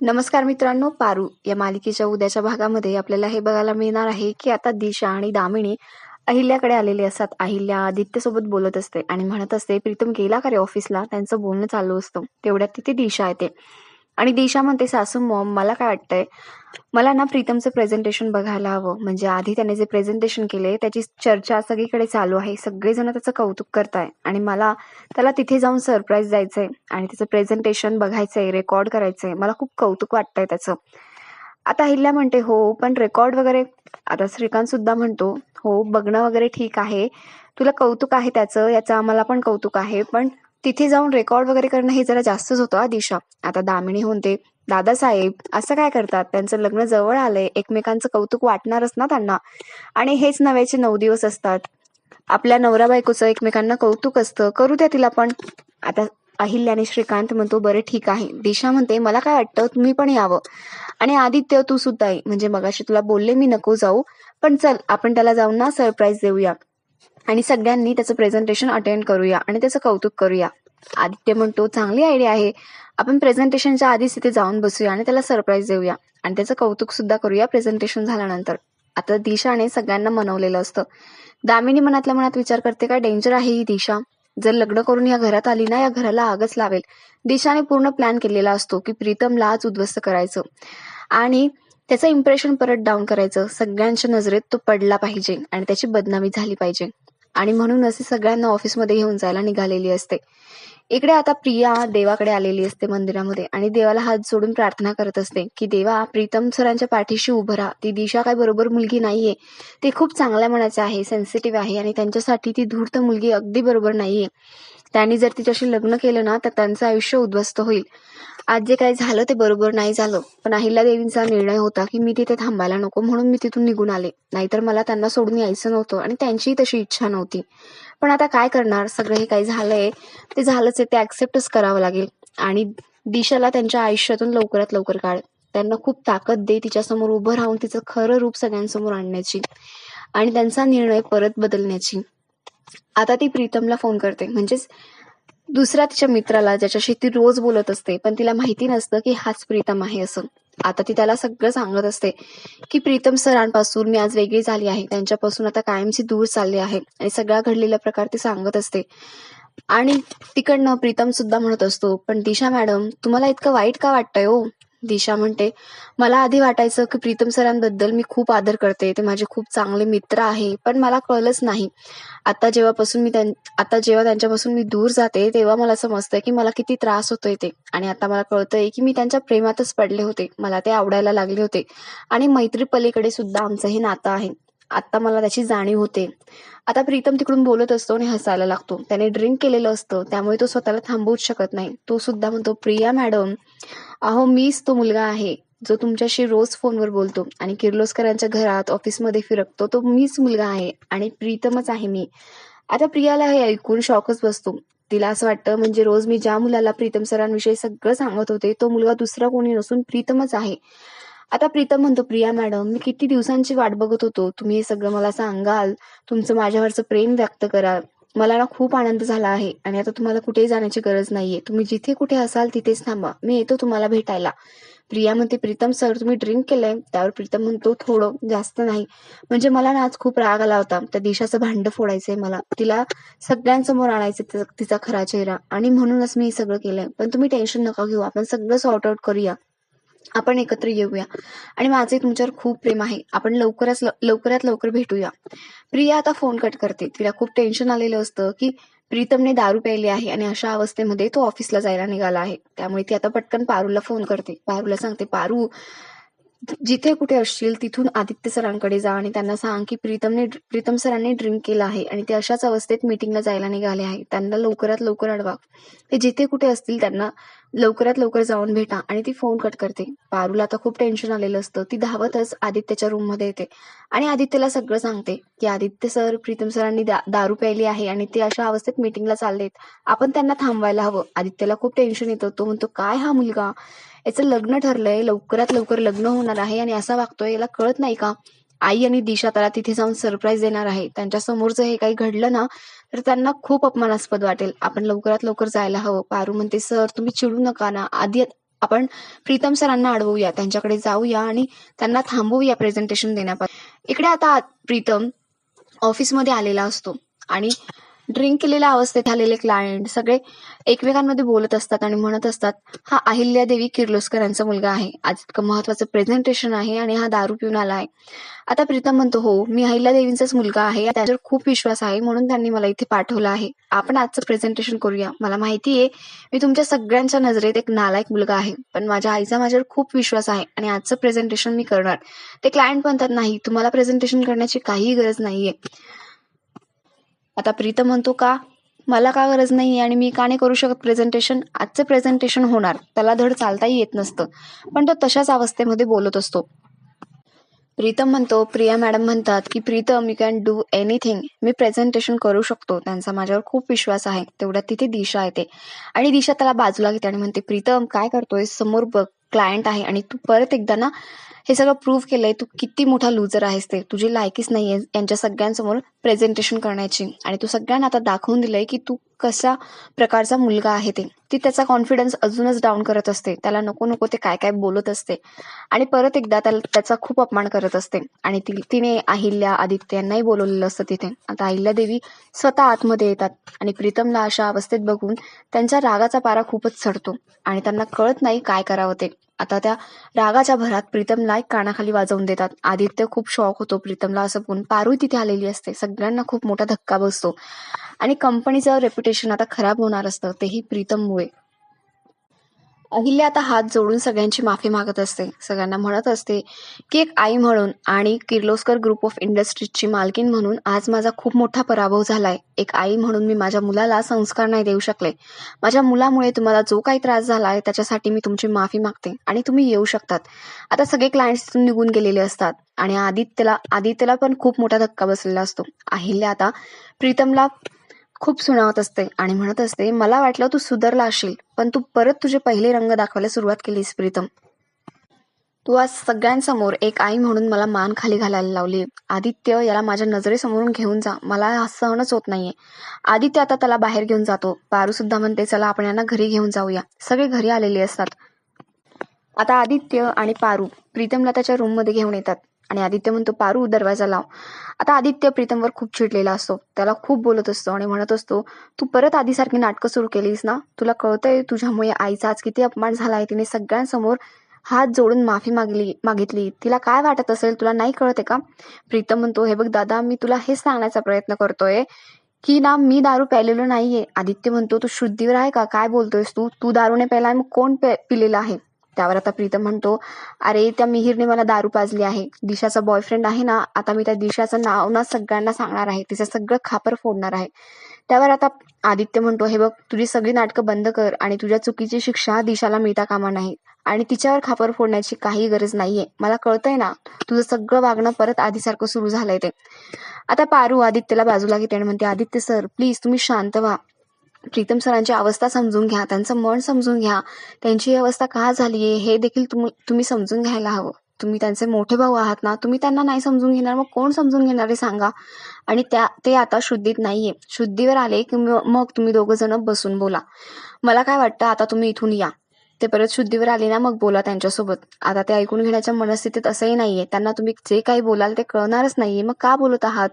नमस्कार मित्रांनो पारू या मालिकेच्या उद्याच्या भागामध्ये आपल्याला हे बघायला मिळणार आहे की आता दिशा आणि दामिनी अहिल्याकडे आलेले असतात. अहिल्या आदित्य सोबत बोलत असते आणि म्हणत असते प्रीतम गेला का रे ऑफिसला त्यांचं बोलणं चालू असतं. तेवढ्यात तिथे दिशा येते. आणि दिशा म्हणते सासू मॉम मला काय वाटतंय? मला ना प्रीतमचं प्रेझेंटेशन बघायला हवं. म्हणजे आधी त्याने जे प्रेझेंटेशन केले त्याची चर्चा सगळीकडे चालू आहे. सगळेजण त्याचं कौतुक करताय. आणि मला त्याला तिथे जाऊन सरप्राईज द्यायचंय. आणि त्याचं प्रेझेंटेशन बघायचंय रेकॉर्ड करायचंय. मला खूप कौतुक वाटतंय त्याचं. आता हिल्ला म्हणते हो पण रेकॉर्ड वगैरे आता श्रीकांत सुद्धा म्हणतो हो बघणं वगैरे ठीक आहे. तुला कौतुक आहे त्याचं याचं आम्हाला पण कौतुक आहे. पण तिथे जाऊन रेकॉर्ड वगैरे करणं हे जरा जास्तच होतं दिशा. आता दामिनी ते दादासाहेब असं काय करतात? त्यांचं लग्न जवळ आलंय एकमेकांचं कौतुक वाटणारच ना त्यांना. आणि हेच नव्याचे नऊ दिवस असतात. आपल्या नवरा बायकोचं एकमेकांना कौतुक असतं. करू द्या तिला पण. आता अहिल्या आणि श्रीकांत म्हणतो बरं ठीक आहे. दिशा म्हणते मला काय वाटतं तुम्ही पण यावं. आणि आदित्य तू सुद्धा ये. म्हणजे मगाशी तुला बोलले मी नको जाऊ. पण चल आपण त्याला जाऊन ना सरप्राईज देऊया. आणि सगळ्यांनी त्याचं प्रेझेंटेशन अटेंड करूया आणि त्याचं कौतुक करूया. आदित्य म्हणतो चांगली आयडिया आहे. आपण प्रेझेंटेशनच्या आधीच तिथे जाऊन बसूया आणि त्याला सरप्राईज देऊया आणि त्याचं कौतुक सुद्धा करूया प्रेझेंटेशन झाल्यानंतर. आता दिशाने सगळ्यांना मनवलेलं असतं. दामिनी मनातल्या मनात विचार करते काय डेंजर आहे ही दिशा? जर लग्न करून या घरात आली ना या घराला आगच लावेल. दिशाने पूर्ण प्लॅन केलेला असतो की प्रीतमला आज उद्ध्वस्त करायचं आणि त्याचं इम्प्रेशन परत डाऊन करायचं. सगळ्यांच्या नजरेत तो पडला पाहिजे आणि त्याची बदनामी झाली पाहिजे. आणि म्हणूनच असे सगळ्यांना ऑफिसमध्ये घेऊन जायला निघालेली असते. इकडे आता प्रिया देवाकडे आलेली असते मंदिरामध्ये आणि देवाला हात जोडून प्रार्थना करत असते की देवा प्रीतम सरांच्या पाठीशी उभं राहा. ती दिशा काय बरोबर मुलगी नाहीये. ती खूप चांगल्या मनाची आहे सेन्सिटिव्ह आहे आणि त्यांच्यासाठी ती धूर्त मुलगी अगदी बरोबर नाहीये. त्यांनी जर तिच्याशी लग्न केलं ना तर त्यांचं आयुष्य उद्ध्वस्त होईल. आज जे काही झालं ते बरोबर नाही झालं. पण अहिल्या देवींचा निर्णय होता की मी तिथे थांबायला नको म्हणून मी तिथून निघून आले. नाहीतर मला त्यांना सोडून यायचं नव्हतं आणि त्यांचीही तशी इच्छा नव्हती. पण आता काय करणार? सगळं हे काही झालंय. ते झालंच आहे. ते ऍक्सेप्टच करावं लागेल. आणि दिशाला त्यांच्या आयुष्यातून लवकरात लवकर काढ. त्यांना खूप ताकद दे. तिच्यासमोर उभं राहून तिचं खरं रूप सगळ्यांसमोर आणण्याची आणि त्यांचा निर्णय परत बदलण्याची. आता ती प्रीतमला फोन करते. म्हणजेच दुसऱ्या तिच्या मित्राला ज्याच्याशी ती रोज बोलत असते पण तिला माहिती नसतं की हाच प्रीतम आहे असं. आता ती त्याला सगळं सांगत असते की प्रीतम सरांपासून मी आज वेगळी झाली आहे. त्यांच्यापासून आता कायमची दूर चालली आहे. आणि सगळा घडलेला प्रकार ती सांगत असते. आणि तिकडनं प्रीतम सुद्धा म्हणत असतो पण दिशा मॅडम तुम्हाला इतकं वाईट का वाटतंय हो? दिशा म्हणते मला आधी वाटायचं की प्रीतम सरांबद्दल मी खूप आदर करते ते माझे खूप चांगले मित्र आहे पण मला कळलंच नाही. आता जेव्हापासून मी आता जेव्हा त्यांच्यापासून मी दूर जाते तेव्हा मला समजतंय की मला किती त्रास होतोय ते. आणि आता मला कळतंय की मी त्यांच्या प्रेमातच पडले होते. मला ते आवडायला लागले होते. आणि मैत्री पलीकडे सुद्धा आमचं हे नातं आहे. आता मला त्याची जाणीव होते. आता प्रीतम तिकडून बोलत असतो आणि हसायला लागतो. त्याने ड्रिंक केलेलं असतं. त्यामुळे तो स्वतःला थांबवूच शकत नाही. तो सुद्धा म्हणतो प्रिया मॅडम अहो मीच तो मुलगा आहे जो तुमच्याशी रोज फोनवर बोलतो आणि किर्लोस्करांच्या घरात ऑफिसमध्ये फिरकतो. तो मीच मुलगा आहे आणि प्रीतमच आहे मी. आता प्रियाला हे ऐकून शॉकच बसतो. तिला असं वाटतं म्हणजे रोज मी ज्या मुलाला प्रीतम सरांविषयी सगळं सांगत होते तो मुलगा दुसरा कोणी नसून प्रीतमच आहे. आता प्रीतम म्हणतो प्रिया मॅडम मी किती दिवसांची वाट बघत होतो. तुम्ही हे सगळं मला सांगाल. तुमचं माझ्यावरचं प्रेम व्यक्त कराल मला ना खूप आनंद झाला आहे आणि आता तुम्हाला कुठेही जाण्याची गरज नाहीये. तुम्ही जिथे कुठे असाल तिथेच थांबा. मी येतो तुम्हाला भेटायला. प्रिया म्हणते प्रीतम सर तुम्ही ड्रिंक केलंय. त्यावर प्रीतम म्हणतो थोडं जास्त नाही. म्हणजे मला ना आज खूप राग आला होता. त्या दिशाचं भांड फोडायचंय मला. तिला सगळ्यांसमोर आणायचं तिचा खरा चेहरा. आणि म्हणूनच मी सगळं केलंय. पण तुम्ही टेन्शन नका घेऊ. आपण सगळं सॉर्ट आउट करूया. आपण एकत्र येऊया. आणि माझे तुमच्यावर खूप प्रेम आहे. आपण लवकरच लवकरात लवकर भेटूया. प्रिया आता फोन कट करते. तिला खूप टेन्शन आलेलं असतं की प्रीतमने दारू प्यायली आहे आणि अशा अवस्थेमध्ये तो ऑफिसला जायला निघाला आहे. त्यामुळे ती आता पटकन पारूला फोन करते. पारूला सांगते पारू जिथे कुठे असशील तिथून आदित्य सरांकडे जा आणि त्यांना सांग की प्रीतमने प्रीतम सरांनी ड्रिंक केला आहे आणि ते अशाच अवस्थेत मीटिंगला जायला निघाले आहे त्यांना लवकरात लवकर अडवा. ते जिथे कुठे असतील त्यांना लवकरात लवकर जाऊन भेटा आणि ती फोन कट करते. पारूला आता खूप टेन्शन आलेलं असतं. ती धावतच आदित्यच्या रूममध्ये येते आणि आदित्यला सगळं सांगते की आदित्य सर प्रीतम सरांनी दारू प्यायली आहे आणि ते अशा अवस्थेत मीटिंगला चाललेत. आपण त्यांना थांबवायला हवं. आदित्यला खूप टेन्शन येतं. तो म्हणतो काय हा मुलगा? याचं लग्न ठरलंय लवकरात लवकर लग्न होणार आहे आणि असा वागतोय याला कळत नाही का? आई आणि दिशा त्याला तिथे जाऊन सरप्राईज देणार आहे. त्यांच्यासमोर जर हे काही घडलं ना तर त्यांना खूप अपमानास्पद वाटेल. आपण लवकरात लवकर जायला हवं. पारू म्हणते सर तुम्ही चिडू नका ना. आधी आपण प्रीतम सरांना अडवूया. त्यांच्याकडे जाऊया आणि त्यांना थांबवूया प्रेझेंटेशन देण्यापासून. इकडे आता प्रीतम ऑफिसमध्ये आलेला असतो आणि ड्रिंक केलेल्या अवस्थेत आलेले क्लायंट सगळे एकमेकांमध्ये बोलत असतात आणि म्हणत असतात हा अहिल्या देवी किर्लोस्कर किर्लोस्करांचा मुलगा आहे. आज इतकं महत्वाचं प्रेझेंटेशन आहे आणि हा दारू पिऊन आला आहे. आता प्रीतम म्हणतो हो मी अहिल्या देवींचाच मुलगा आहे. त्याच्यावर खूप विश्वास आहे. म्हणून त्यांनी मला इथे पाठवलं आहे. आपण आजचं प्रेझेंटेशन करूया. मला माहिती आहे मी तुमच्या सगळ्यांच्या नजरेत एक नालायक मुलगा आहे. पण माझ्या आईचा माझ्यावर खूप विश्वास आहे आणि आजचं प्रेझेंटेशन मी करणार. ते क्लायंट म्हणतात नाही तुम्हाला प्रेझेंटेशन करण्याची काहीही गरज नाहीये. आता प्रीतम म्हणतो का मला का गरज नाही आणि मी का नाही करू शकत प्रेझेंटेशन आजचं प्रेझेंटेशन होणार. त्याला धड चालताही येत नसतं. पण तो तशाच अवस्थेमध्ये बोलत असतो. प्रीतम म्हणतो प्रिया मॅडम म्हणतात की Pritam you can do anything me presentation करू शकतो. त्यांचा माझ्यावर खूप विश्वास आहे. तेवढ्यात तिथे दिशा येते. आणि दिशा त्याला बाजूला घेते आणि म्हणते प्रीतम काय करतोय समोर बघ. क्लायंट आहे आणि तू परत एकदा ना हे सगळं प्रूव्ह केलंय तू किती मोठा लुजर आहेस ते. तुझी लायकीच नाहीये यांच्या सगळ्यांसमोर प्रेझेंटेशन करण्याची. आणि तू सगळ्यांना आता दाखवून दिलंय की तू कशा प्रकारचा मुलगा आहे ते. ती त्याचा कॉन्फिडन्स अजूनच डाऊन करत असते. त्याला नको नको ते काय काय बोलत असते. आणि परत एकदा त्याला त्याचा खूप अपमान करत असते. आणि ती तिने अहिल्या आदित्य यांनाही बोलवलेलं असतं तिथे. आता अहिल्या देवी स्वतः आतमध्ये येतात. आणि प्रीतमला अशा अवस्थेत बघून त्यांच्या रागाचा पारा खूपच चढतो. आणि त्यांना कळत नाही काय करावं ते. आता त्या रागाच्या भरात प्रीतमला एक कानाखाली वाजवून देतात. आदित्य खूप शॉक होतो. प्रीतमला असं पाहून पारू तिथे आलेली असते. सगळ्यांना खूप मोठा धक्का बसतो. आणि कंपनीचं रेप्युटेशन आता खराब होणार असतं. तेही प्रीतममुळे. अहिल्या आता हात जोडून सगळ्यांची माफी मागत असते. सगळ्यांना म्हणत असते की एक आई म्हणून आणि किर्लोस्कर ग्रुप ऑफ इंडस्ट्रीजची मालकीन म्हणून आज माझा खूप मोठा पराभव झालाय. एक आई म्हणून मी माझ्या मुलाला संस्कार नाही देऊ शकले. माझ्या मुलामुळे तुम्हाला जो काही त्रास झालाय त्याच्यासाठी मी तुमची माफी मागते आणि तुम्ही येऊ शकतात. आता सगळे क्लायंट्स तिथून निघून गेलेले असतात आणि आदित्यला आदित्यला पण खूप मोठा धक्का बसलेला असतो. अहिल्या आता प्रीतमला खूप सुनावत असते आणि म्हणत असते मला वाटलं तू सुधारला असशील पण तू परत तुझे पहिले रंग दाखवायला सुरुवात केलीस प्रीतम. तू आज सगळ्यांसमोर एक आई म्हणून मला मान खाली घालायला लावली. आदित्य याला माझ्या नजरेसमोरून घेऊन जा. मला हा सहनच होत नाहीये. आदित्य आता त्याला बाहेर घेऊन जातो. पारू सुद्धा म्हणते चला आपण यांना घरी घेऊन जाऊया. सगळे घरी आलेले असतात. आता आदित्य आणि पारू प्रीतमला त्याच्या रूममध्ये घेऊन येतात. आणि आदित्य म्हणतो पारू दरवाजा लाव. आता आदित्य प्रीतमवर खूप चिडलेला असतो. त्याला खूप बोलत असतो आणि म्हणत असतो तू परत आधीसारखी नाटकं सुरू केलीस ना? तुला कळतंय तुझ्यामुळे आईचा आज किती अपमान झालाय? तिने सगळ्यांसमोर हात जोडून माफी मागली मागितली. तिला काय वाटत असेल? तुला नाही कळते का? प्रीतम म्हणतो हे बघ दादा मी तुला हेच सांगण्याचा प्रयत्न करतोय की ना मी दारू प्यायलेलो नाहीये. आदित्य म्हणतो तू शुद्धीवर आहे का? काय बोलतोयस तू? तू दारूने प्यायला मग कोण पिलेला आहे? त्यावर आता प्रीतम म्हणतो अरे त्या मिहीरने मला दारू पाजली आहे. दिशाचा बॉयफ्रेंड आहे ना आता मी त्या दिशाचं नाव ना सगळ्यांना सांगणार आहे. तिचं सगळं खापर फोडणार आहे. त्यावर आता आदित्य म्हणतो हे बघ तुझी सगळी नाटकं बंद कर आणि तुझ्या चुकीची शिक्षा दिशाला मिळता कामा नाही. आणि तिच्यावर खापर फोडण्याची काही गरज नाहीये. मला कळतंय ना तुझं सगळं वागणं परत आधीसारखं सुरू झालंय ते. आता पारू आदित्यला बाजूला घेते आणि म्हणते आदित्य सर प्लीज तुम्ही शांत व्हा. प्रीतम सरांची अवस्था समजून घ्या त्यांचं मन समजून घ्या. त्यांची अवस्था का झालीये हे देखील तुम्ही तुम्ही समजून घ्यायला हवं. तुम्ही त्यांचे मोठे भाऊ आहात ना तुम्ही त्यांना नाही समजून घेणार मग कोण समजून घेणार आहे सांगा. आणि त्या ते आता शुद्धीत नाहीये. शुद्धीवर आले की मग तुम्ही दोघं जण बसून बोला. मला काय वाटतं आता तुम्ही इथून या. ते परत शुद्धीवर आले ना मग बोला त्यांच्यासोबत. आता ते ऐकून घेण्याच्या मनस्थितीत असंही नाहीये. त्यांना तुम्ही जे काही बोलाल ते कळणारच नाहीये. मग का बोलत आहात?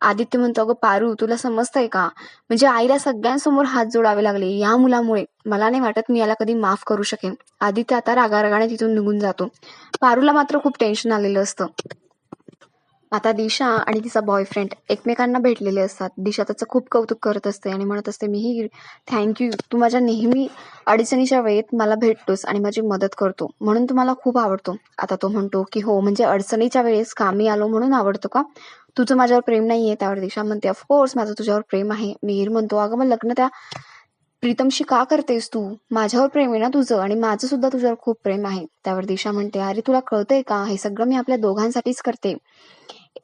आदित्य म्हणतो अगं पारू तुला समजतंय का? म्हणजे आईला सगळ्यांसमोर हात जोडावे लागले. या मुलामुळे. मला नाही वाटत मी याला कधी माफ करू शकेन. आदित्य आता रागारागाने तिथून निघून जातो. पारूला मात्र खूप टेन्शन आलेलं असतं. आता दिशा आणि तिचा बॉयफ्रेंड एकमेकांना भेटलेले असतात. दिशा त्याचं खूप कौतुक करत असते आणि म्हणत असते मीही थँक्यू तू माझ्या नेहमी अडचणीच्या वेळेत मला भेटतोस आणि माझी मदत करतो. म्हणून तुम्हाला खूप आवडतो. आता तो म्हणतो की हो म्हणजे अडचणीच्या वेळेस कामी आलो म्हणून आवडतो का? तुझं माझ्यावर प्रेम नाहीये. त्यावर दिशा म्हणते ऑफकोर्स माझं तुझ्यावर प्रेम आहे. मिहीर म्हणतो अगं मग लग्न त्या प्रीतमशी का करतेस तू? माझ्यावर प्रेम आहे ना तुझं आणि माझं सुद्धा तुझ्यावर खूप प्रेम आहे. त्यावर दिशा म्हणते अरे तुला कळतंय का? हे सगळं मी आपल्या दोघांसाठीच करते.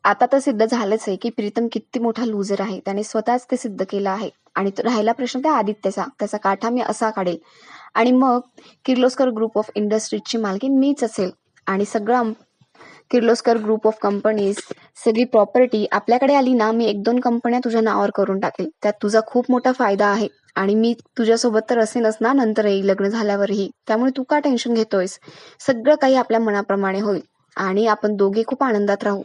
आता तर सिद्ध झालंच आहे की प्रीतम किती मोठा लुजर आहे. त्याने स्वतःच ते सिद्ध केलं आहे. आणि राहिला प्रश्न त्या आदित्यचा. त्याचा काठा मी असा काढेल. आणि मग किर्लोस्कर ग्रुप ऑफ इंडस्ट्रीजची मालकी मीच असेल. आणि सगळं किर्लोस्कर ग्रुप ऑफ कंपनीज सगळी प्रॉपर्टी आपल्याकडे आली ना मी एक दोन कंपन्या तुझ्या नावावर करून टाकेल. त्यात तुझा खूप मोठा फायदा आहे. आणि मी तुझ्यासोबत तर असेनच ना नंतरही लग्न झाल्यावरही. त्यामुळे तू का टेन्शन घेतोयस? सगळं काही आपल्या मनाप्रमाणे होईल. आणि आपण दोघे खूप आनंदात राहू.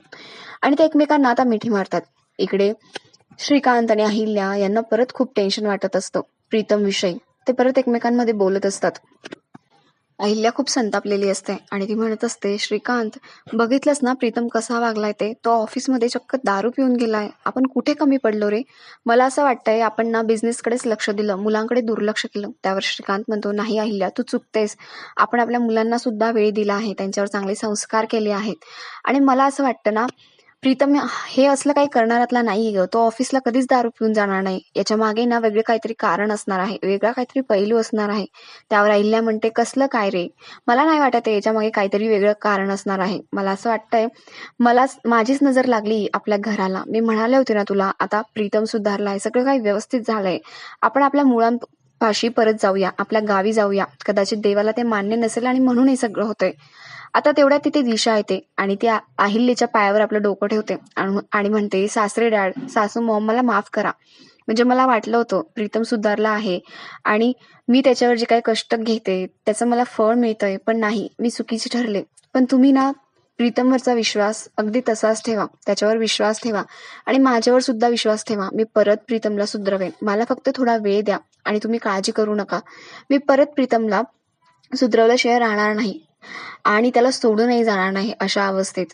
आणि ते एकमेकांना आता मिठी मारतात. इकडे श्रीकांत आणि अहिल्या यांना परत खूप टेन्शन वाटत असतं. प्रीतम विषयी. ते परत एकमेकांमध्ये बोलत असतात. अहिल्या खूप संतापलेली असते आणि ती म्हणत असते श्रीकांत बघितलंस ना प्रीतम कसा वागलाय ते? तो ऑफिसमध्ये चक्क दारू पिऊन गेलाय. आपण कुठे कमी पडलो रे? मला असं वाटतंय आपण ना बिझनेसकडेच लक्ष दिलं मुलांकडे दुर्लक्ष केलं. त्यावर श्रीकांत म्हणतो नाही अहिल्या तू चुकतेस. आपण आपल्या मुलांना सुद्धा वेळ दिला आहे त्यांच्यावर चांगले संस्कार केले आहेत. आणि मला असं वाटतं ना प्रीतम हे असलं काही करणारातला नाही ग. तो ऑफिसला कधीच दारू पिऊन जाणार नाही. याच्या मागे ना वेगळे काहीतरी कारण असणार आहे. वेगळा काहीतरी पैलू असणार आहे. त्यावर अहिल्या म्हणते कसलं काय रे? मला नाही वाटत याच्या मागे काहीतरी वेगळं कारण असणार आहे. मला असं वाटतंय मला माझीच नजर लागली आपल्या घराला. मी म्हणाले होते ना तुला आता प्रीतम सुधारलाय. सगळं काही व्यवस्थित झालंय. आपण आपल्या मुळांपाशी परत जाऊया. आपल्या गावी जाऊया. कदाचित देवाला ते मान्य नसेल आणि म्हणून हे सगळं होतंय. आता तेवढ्या तिथे दिशा येते आणि ती अहिल्याच्या पायावर आपलं डोकं ठेवते आणि आणि म्हणते सासरे डॅड सासू मॉम मला माफ करा. म्हणजे मला वाटलं होतं प्रीतम सुधारला आहे आणि मी त्याच्यावर जे काही कष्ट घेते त्याचं मला फळ मिळतंय पण नाही मी चुकीचे ठरले. पण तुम्ही ना प्रीतमवरचा विश्वास अगदी तसाच ठेवा. त्याच्यावर विश्वास ठेवा आणि माझ्यावर सुद्धा विश्वास ठेवा. मी परत प्रीतमला सुधरवेन. मला फक्त थोडा वेळ द्या आणि तुम्ही काळजी करू नका. मी परत प्रीतमला सुधरवल्याशिवाय राहणार नाही. आणि त्याला सोडूनही जाणार नाही अशा अवस्थेत.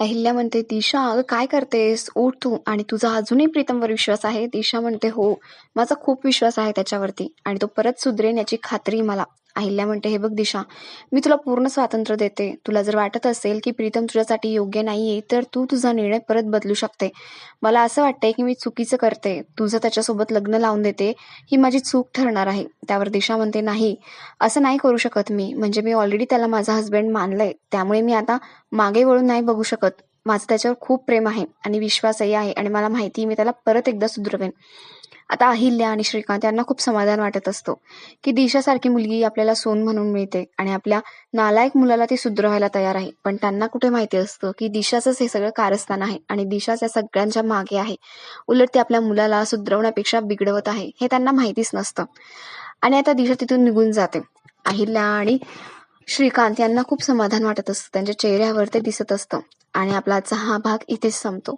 अहिल्या म्हणते दिशा अगं काय करतेस? उठ तू. आणि तुझा अजूनही प्रीतमवर विश्वास आहे? दिशा म्हणते हो माझा खूप विश्वास आहे त्याच्यावरती आणि तो परत सुधरेन याची खात्री मला. अहिल्या म्हणते हे बघ दिशा मी तुला पूर्ण स्वातंत्र्य देते. तुला जर वाटत असेल की प्रीतम तुझ्यासाठी योग्य नाहीये तर तू तुझा निर्णय परत बदलू शकते. मला असं वाटतंय की मी चुकीचं करते. तुझं त्याच्यासोबत लग्न लावून देते. ही माझी चूक ठरणार आहे. त्यावर दिशा म्हणते नाही असं नाही करू शकत मी. म्हणजे मी ऑलरेडी त्याला माझा हस्बंड मानलंय. त्यामुळे मी आता मागे वळून नाही बघू शकत. माझं त्याच्यावर खूप प्रेम आहे आणि विश्वासही आहे आणि मला माहिती मी त्याला परत एकदा सुधरवेन. आता अहिल्या आणि श्रीकांत यांना खूप समाधान वाटत असतो की दिशासारखी मुलगी आपल्याला सोन म्हणून मिळते आणि आपल्या नालायक मुलाला ती सुधरवायला तयार आहे. पण त्यांना कुठे माहिती असतं की दिशाचंच हे सगळं कारस्थान आहे आणि दिशाच या सगळ्यांच्या मागे आहे. उलट ती आपल्या मुलाला सुधरवण्यापेक्षा बिघडवत आहे हे त्यांना माहितीच नसतं. आणि आता दिशा तिथून निघून जाते. अहिल्या आणि श्रीकांत यांना खूप समाधान वाटत असतं. त्यांच्या चेहऱ्यावर ते दिसत असतं आणि आपला आजचा हा भाग इथेच संपतो.